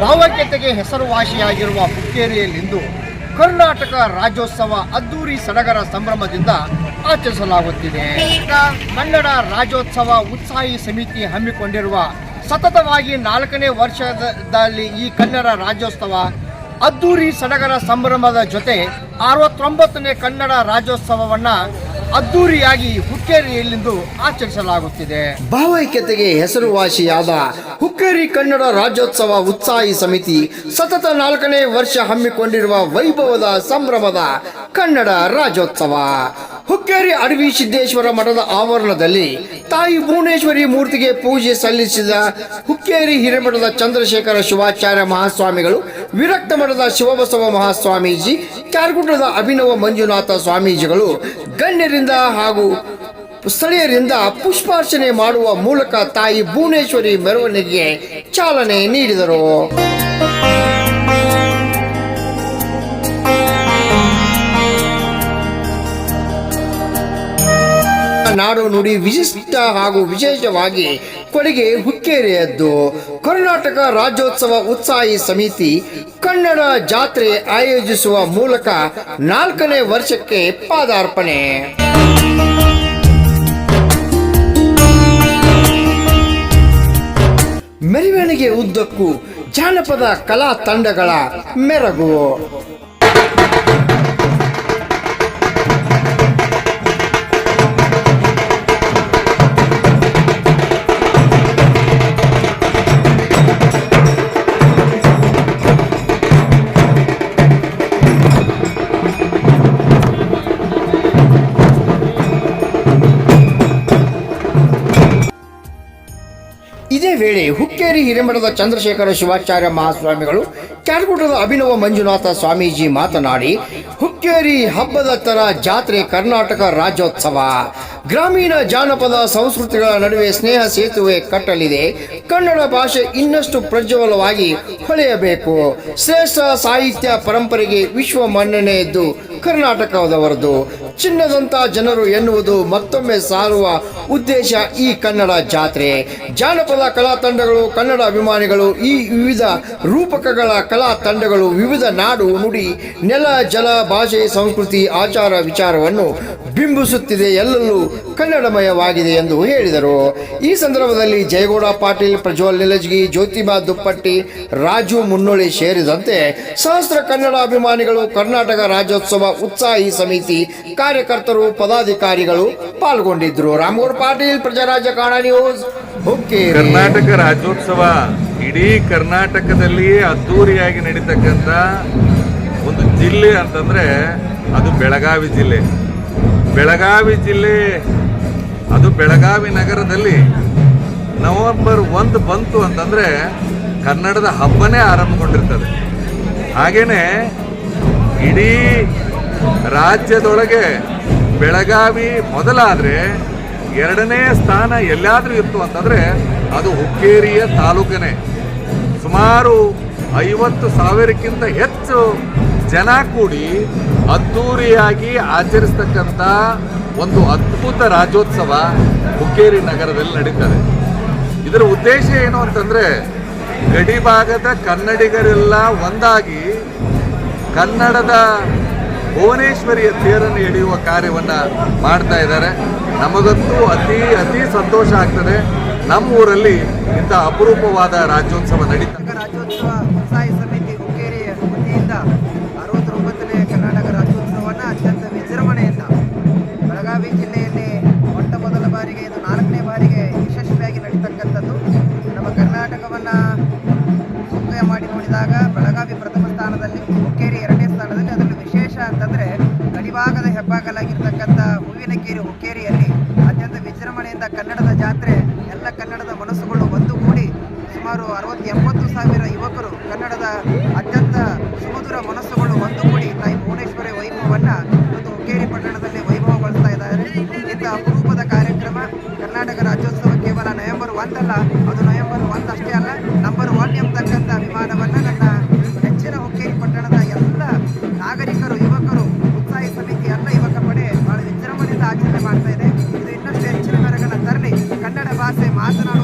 ಭಾವೈಕ್ಯತೆಗೆ ಹೆಸರುವಾಸಿಯಾಗಿರುವ ಹುಕ್ಕೇರಿಯಲ್ಲಿಂದು ಕರ್ನಾಟಕ ರಾಜ್ಯೋತ್ಸವ ಅದ್ದೂರಿ ಸಡಗರ ಸಂಭ್ರಮದಿಂದ ಆಚರಿಸಲಾಗುತ್ತಿದೆ. ಕನ್ನಡ ರಾಜ್ಯೋತ್ಸವ ಉತ್ಸಾಹಿ ಸಮಿತಿ ಹಮ್ಮಿಕೊಂಡಿರುವ ಸತತವಾಗಿ ನಾಲ್ಕನೇ ವರ್ಷದಲ್ಲಿ ಈ ಕನ್ನಡ ರಾಜ್ಯೋತ್ಸವ ಅದ್ದೂರಿ ಸಡಗರ ಸಂಭ್ರಮದ ಜೊತೆ ಅರವತ್ತೊಂಬತ್ತನೇ ಕನ್ನಡ ರಾಜ್ಯೋತ್ಸವವನ್ನ ಅದ್ದೂರಿಯಾಗಿ ಹುಕ್ಕೇರಿಯಲ್ಲಿಂದು ಆಚರಿಸಲಾಗುತ್ತಿದೆ. ಭಾವೈಕ್ಯತೆಗೆ ಹೆಸರುವಾಸಿಯಾದ ಹುಕ್ಕೇರಿ ಕನ್ನಡ ರಾಜ್ಯೋತ್ಸವ ಉತ್ಸಾಹಿ ಸಮಿತಿ ಸತತ ನಾಲ್ಕನೇ ವರ್ಷ ಹಮ್ಮಿಕೊಂಡಿರುವ ವೈಭವದ ಸಂಭ್ರಮದ ಕನ್ನಡ ರಾಜ್ಯೋತ್ಸವ. ಹುಕ್ಕೇರಿ ಅಡವಿ ಸಿದ್ದೇಶ್ವರ ಮಠದ ಆವರಣದಲ್ಲಿ ತಾಯಿ ಭುವನೇಶ್ವರಿ ಮೂರ್ತಿಗೆ ಪೂಜೆ ಸಲ್ಲಿಸಿದ ಹುಕ್ಕೇರಿ ಹಿರೇಮಠದ ಚಂದ್ರಶೇಖರ ಶಿವಾಚಾರ್ಯ ಮಹಾಸ್ವಾಮಿಗಳು, ವಿರಕ್ತ ಮಠದ ಶಿವಬಸವ ಮಹಾಸ್ವಾಮೀಜಿ, ಕ್ಯಾರ್ಗುಡ್ಡದ ಅಭಿನವ ಮಂಜುನಾಥ ಸ್ವಾಮೀಜಿಗಳು ಗಣ್ಯರಿಂದ ಹಾಗೂ ಸ್ಥಳೀಯರಿಂದ ಪುಷ್ಪಾರ್ಚನೆ ಮಾಡುವ ಮೂಲಕ ತಾಯಿ ಭುವನೇಶ್ವರಿ ಮೆರವಣಿಗೆಗೆ ಚಾಲನೆ ನೀಡಿದರು. ನಾಡು ನುಡಿ ವಿಶಿಷ್ಟ ಹಾಗೂ ವಿಶೇಷವಾಗಿ ಕೊಡುಗೆ ಹುಕ್ಕೇರಿಯದ್ದು. ಕರ್ನಾಟಕ ರಾಜ್ಯೋತ್ಸವ ಉತ್ಸಾಹಿ ಸಮಿತಿ ಕನ್ನಡ ಜಾತ್ರೆ ಆಯೋಜಿಸುವ ಮೂಲಕ ನಾಲ್ಕನೇ ವರ್ಷಕ್ಕೆ ಪಾದಾರ್ಪಣೆ. ಮೆರವಣಿಗೆ ಉದ್ದಕ್ಕೂ ಜಾನಪದ ಕಲಾ ತಂಡಗಳ ಮೆರಗು. ಇದೇ ವೇಳೆ ಹುಕ್ಕೇರಿ ಹಿರೇಮಠದ ಚಂದ್ರಶೇಖರ ಶಿವಾಚಾರ್ಯ ಮಹಾಸ್ವಾಮಿಗಳು ಕ್ಯಾರ್ಗುಡ್ಡದ ಅಭಿನವ ಮಂಜುನಾಥ ಸ್ವಾಮೀಜಿ ಮಾತನಾಡಿ, ಹುಕ್ಕೇರಿ ಹಬ್ಬದ ತರ ಜಾತ್ರೆ ಕರ್ನಾಟಕ ರಾಜ್ಯೋತ್ಸವ. ಗ್ರಾಮೀಣ ಜಾನಪದ ಸಂಸ್ಕೃತಿಗಳ ನಡುವೆ ಸ್ನೇಹ ಸೇತುವೆ ಕಟ್ಟಲಿದೆ. ಕನ್ನಡ ಭಾಷೆ ಇನ್ನಷ್ಟು ಪ್ರಜ್ವಲವಾಗಿ ಹೊಳೆಯಬೇಕು. ಶ್ರೇಷ್ಠ ಸಾಹಿತ್ಯ ಪರಂಪರೆಗೆ ವಿಶ್ವ ಮನ್ನಣೆ ಎದ್ದು ಕರ್ನಾಟಕದವರದು. ಚಿನ್ನದಂತ ಜನರು ಎನ್ನುವುದು ಮತ್ತೊಮ್ಮೆ ಸಾರುವ ಉದ್ದೇಶ ಈ ಕನ್ನಡ ಜಾತ್ರೆ. ಜಾನಪದ ಕಲಾ ತಂಡಗಳು, ಕನ್ನಡ ಅಭಿಮಾನಿಗಳು, ಈ ವಿವಿಧ ರೂಪಕಗಳ ಕಲಾ ತಂಡಗಳು, ವಿವಿಧ ನಾಡು ನುಡಿ, ನೆಲ, ಜಲ, ಭಾಷೆ, ಸಂಸ್ಕೃತಿ, ಆಚಾರ ವಿಚಾರವನ್ನು ಬಿಂಬಿಸುತ್ತಿದೆ. ಎಲ್ಲೆಲ್ಲೂ ಕನ್ನಡಮಯವಾಗಿದೆ ಎಂದು ಹೇಳಿದರು. ಈ ಸಂದರ್ಭದಲ್ಲಿ ಜಯಗೌಡ ಪಾಟೀಲ್, ಪ್ರಜ್ವಲ್ ನಿಲಜ್ಗಿ, ಜ್ಯೋತಿಬಾ ದುಪ್ಪಟ್ಟಿ, ರಾಜು ಮುನ್ನೋಳಿ ಸೇರಿದಂತೆ ಸಹಸ್ರ ಕನ್ನಡ ಅಭಿಮಾನಿಗಳು ಕರ್ನಾಟಕ ರಾಜ್ಯೋತ್ಸವ ಉತ್ಸಾಹಿ ಸಮಿತಿ ಕಾರ್ಯಕರ್ತರು, ಪದಾಧಿಕಾರಿಗಳು ಪಾಲ್ಗೊಂಡಿದ್ದರು. ರಾಮಗೌಡ ಪಾಟೀಲ್ ಪ್ರಜಾರಾಜ ಕಾಣ ನ್ಯೂಸ್ ಕರ್ನಾಟಕ ರಾಜ್ಯೋತ್ಸವ ಇಡೀ ಕರ್ನಾಟಕದಲ್ಲಿ ಅದ್ದೂರಿಯಾಗಿ ನಡೀತಕ್ಕಂಥ ಒಂದು ಜಿಲ್ಲೆ ಅಂತಂದ್ರೆ ಅದು ಬೆಳಗಾವಿ ಜಿಲ್ಲೆ. ಬೆಳಗಾವಿ ಜಿಲ್ಲೆ, ಅದು ಬೆಳಗಾವಿ ನಗರದಲ್ಲಿ ನವೆಂಬರ್ ಒಂದು ಬಂತು ಅಂತಂದ್ರೆ ಕನ್ನಡದ ಹಬ್ಬನೇ ಆರಂಭಗೊಂಡಿರ್ತದೆ. ಹಾಗೇನೆ ಇಡೀ ರಾಜ್ಯದೊಳಗೆ ಬೆಳಗಾವಿ ಮೊದಲಾದರೆ ಎರಡನೇ ಸ್ಥಾನ ಎಲ್ಲಾದರೂ ಇತ್ತು ಅಂತಂದರೆ ಅದು ಹುಕ್ಕೇರಿಯ ತಾಲೂಕನೇ. ಸುಮಾರು ಐವತ್ತು ಸಾವಿರಕ್ಕಿಂತ ಹೆಚ್ಚು ಜನ ಕೂಡಿ ಅದ್ಧೂರಿಯಾಗಿ ಆಚರಿಸ್ತಕ್ಕಂಥ ಒಂದು ಅದ್ಭುತ ರಾಜ್ಯೋತ್ಸವ ಹುಕ್ಕೇರಿ ನಗರದಲ್ಲಿ ನಡೀತದೆ. ಇದರ ಉದ್ದೇಶ ಏನು ಅಂತಂದರೆ ಗಡಿ ಭಾಗದ ಕನ್ನಡಿಗರೆಲ್ಲ ಒಂದಾಗಿ ಕನ್ನಡದ ಭುವನೇಶ್ವರಿಯ ತೇರನ್ನು ಎಳೆಯುವ ಕಾರ್ಯವನ್ನು ಮಾಡ್ತಾ ಇದ್ದಾರೆ. ನಮಗಂತೂ ಅತಿ ಅತಿ ಸಂತೋಷ ಆಗ್ತದೆ. ನಮ್ಮ ಊರಲ್ಲಿ ಇಂಥ ಅಪರೂಪವಾದ ರಾಜ್ಯೋತ್ಸವ ನಡೀತಾ ರಾಜ್ಯೋತ್ಸವ ಹೆಬ್ಬಾಗಲಾಗಿರ್ತಕ್ಕಂಥ ಹೂವಿನಕೇರಿ ಹುಕ್ಕೇರಿಯಲ್ಲಿ ಅತ್ಯಂತ ವಿಜೃಂಭಣೆಯಿಂದ ಕನ್ನಡದ ಜಾತ್ರೆ, ಎಲ್ಲ ಕನ್ನಡದ ಮನಸ್ಸುಗಳು ಒಂದುಗೂಡಿ ಸುಮಾರು ಅರವತ್ತು ಎಂಬತ್ತು ಸಾವಿರ ಯುವಕರು ಕನ್ನಡದ ಅತ್ಯಂತ ಸುಮಧುರ ಮನಸ್ಸುಗಳು ಒಂದುಗೂಡಿ ತಾಯಿ ಭುವನೇಶ್ವರಿ ವೈಭವವನ್ನು ಕನ್ನಡ